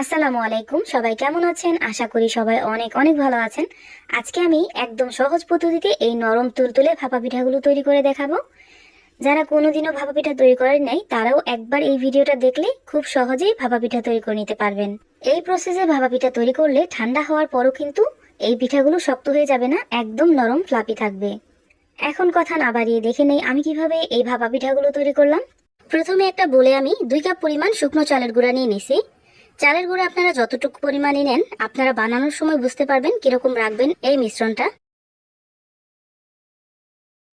আসসালামু আলাইকুম, সবাই কেমন আছেন? আশা করি সবাই অনেক অনেক ভালো আছেন। আজকে আমি একদম সহজ পদ্ধতিতে এই নরম তুলতুলে ভাপা পিঠাগুলো তৈরি করে দেখাবো। যারা কোনোদিনও ভাপা পিঠা তৈরি করেন নাই, তারাও একবার এই ভিডিওটা দেখলে খুব সহজেই ভাপা পিঠা তৈরি করে নিতে পারবেন। এই প্রসেসে ভাপা পিঠা তৈরি করলে ঠান্ডা হওয়ার পরও কিন্তু এই পিঠাগুলো শক্ত হয়ে যাবে না, একদম নরম ফ্লাপি থাকবে। এখন কথা না বাড়িয়ে দেখে নেই আমি কীভাবে এই ভাপা পিঠাগুলো তৈরি করলাম। প্রথমে একটা বলে আমি দুই কাপ পরিমাণ শুকনো চালের গুঁড়া নিয়ে নিছি। চালের গুঁড়া আপনারা যতটুকু পরিমাণে নেন, আপনারা বানানোর সময় বুঝতে পারবেন কীরকম রাখবেন এই মিশ্রণটা।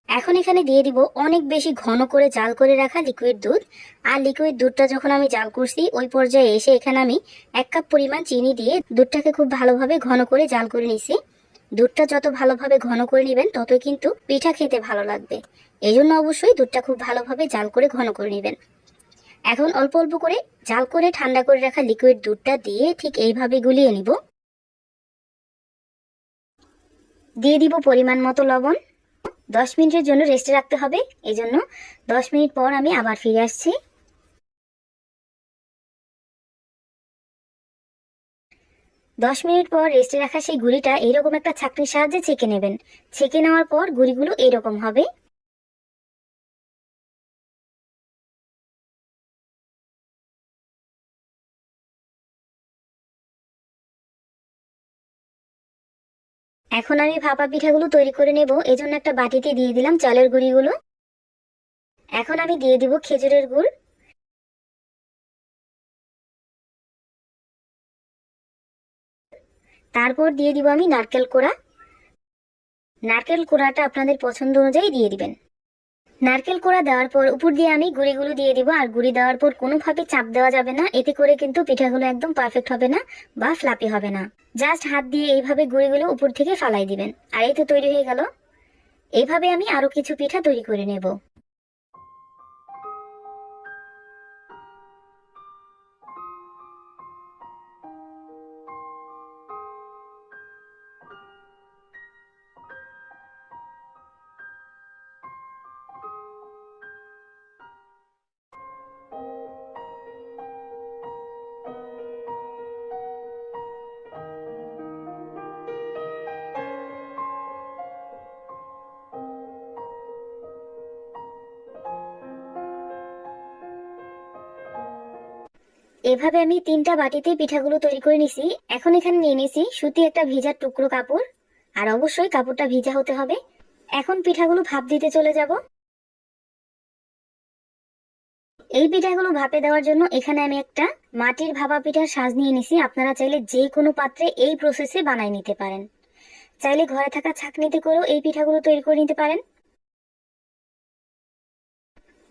এখন এখানে দিয়ে দিব অনেক বেশি ঘন করে জাল করে রাখা লিকুইড দুধ। আর লিকুইড দুধটা যখন আমি জাল করছি, ওই পর্যায়ে এসে এখানে আমি এক কাপ পরিমাণ চিনি দিয়ে দুধটাকে খুব ভালোভাবে ঘন করে জাল করে নিছি। দুধটা যত ভালোভাবে ঘন করে নেবেন, ততই কিন্তু পিঠা খেতে ভালো লাগবে। এই জন্য অবশ্যই দুধটা খুব ভালোভাবে জাল করে ঘন করে নেবেন। এখন অল্প অল্প করে জাল করে ঠান্ডা করে রাখা লিকুইড দুধটা দিয়ে ঠিক এইভাবে গুলিয়ে নিব। দিয়ে দিব পরিমাণ মতো লবণ। দশ মিনিটের জন্য রেস্টে রাখতে হবে এই জন্য দশ মিনিট পর আমি আবার ফিরে আসছি। দশ মিনিট পর রেস্টে রাখা সেই গুড়িটা এইরকম একটা ছাকনির সাহায্যে ছেঁকে নেবেন। ছেঁকে নেওয়ার পর গুড়িগুলো এইরকম হবে। এখন আমি ভাপা পিঠাগুলো তৈরি করে নেব, এজন্য একটা বাটিতে দিয়ে দিলাম চালের গুঁড়িগুলো। এখন আমি দিয়ে দিব খেজুরের গুড়। তারপর দিয়ে দিব আমি নারকেল কোড়া। নারকেল কোড়াটা আপনাদের পছন্দ অনুযায়ী দিয়ে দিবেন। নারকেল কোড়া দেওয়ার পর উপর দিয়ে আমি গুঁড়িগুলো দিয়ে দিব, আর গুঁড়ি দেওয়ার পর কোনোভাবে চাপ দেওয়া যাবে না। এতে করে কিন্তু পিঠাগুলো একদম পারফেক্ট হবে না বা ফ্লাপি হবে না। জাস্ট হাত দিয়ে এইভাবে গুঁড়িগুলো উপর থেকে ফালাই দিবেন। আর এই তো তৈরি হয়ে গেল। এইভাবে আমি আরও কিছু পিঠা তৈরি করে নেব। এভাবে আমি তিনটা বাটিতে পিঠাগুলো তৈরি করে নিছি। এখন এখানে নিয়ে নিছি সুতি একটা ভিজার টুকরো কাপড়। আর অবশ্যই কাপড়টা ভিজা হতে হবে। এখন পিঠাগুলো ভাপ দিতে চলে যাব। এই পিঠাগুলো ভাপে দেওয়ার জন্য এখানে আমি একটা মাটির ভাপা পিঠার সাজ নিয়ে নিছি। আপনারা চাইলে যে কোনো পাত্রে এই প্রসেসে বানাই নিতে পারেন। চাইলে ঘরে থাকা ছাকনিতে করেও এই পিঠাগুলো তৈরি করে নিতে পারেন।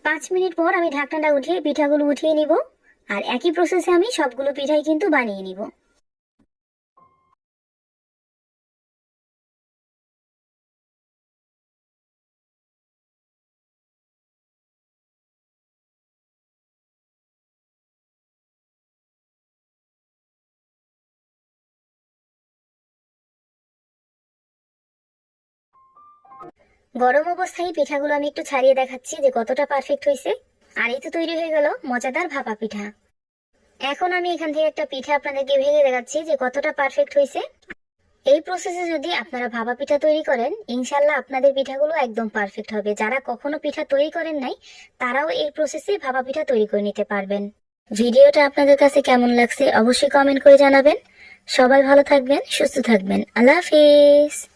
পাঁচ মিনিট পর আমি ঢাকনাটা উঠিয়ে পিঠাগুলো উঠিয়ে নিব। আর একই প্রসেসে আমি সবগুলো পিঠাই কিন্তু বানিয়ে নিব। গরম অবস্থায় পিঠাগুলো আমি একটু ছাড়িয়ে দেখাচ্ছি যে কতটা পারফেক্ট হয়েছে। আর এই তো তৈরি হয়ে গেল মজাদার ভাপা পিঠা। এখন আমি এখান থেকে একটা পিঠা আপনাদেরকে ভেঙে দেখাচ্ছি যে কতটা পারফেক্ট হয়েছে। এই প্রসেসে যদি আপনারা ভাপা পিঠা তৈরি করেন ইনশাল্লাহ আপনাদের পিঠাগুলো একদম পারফেক্ট হবে। যারা কখনো পিঠা তৈরি করেন নাই, তারাও এই প্রসেসে ভাবা পিঠা তৈরি করে নিতে পারবেন। ভিডিওটা আপনাদের কাছে কেমন লাগছে অবশ্যই কমেন্ট করে জানাবেন। সবাই ভালো থাকবেন, সুস্থ থাকবেন। আল্লাহ হাফিজ।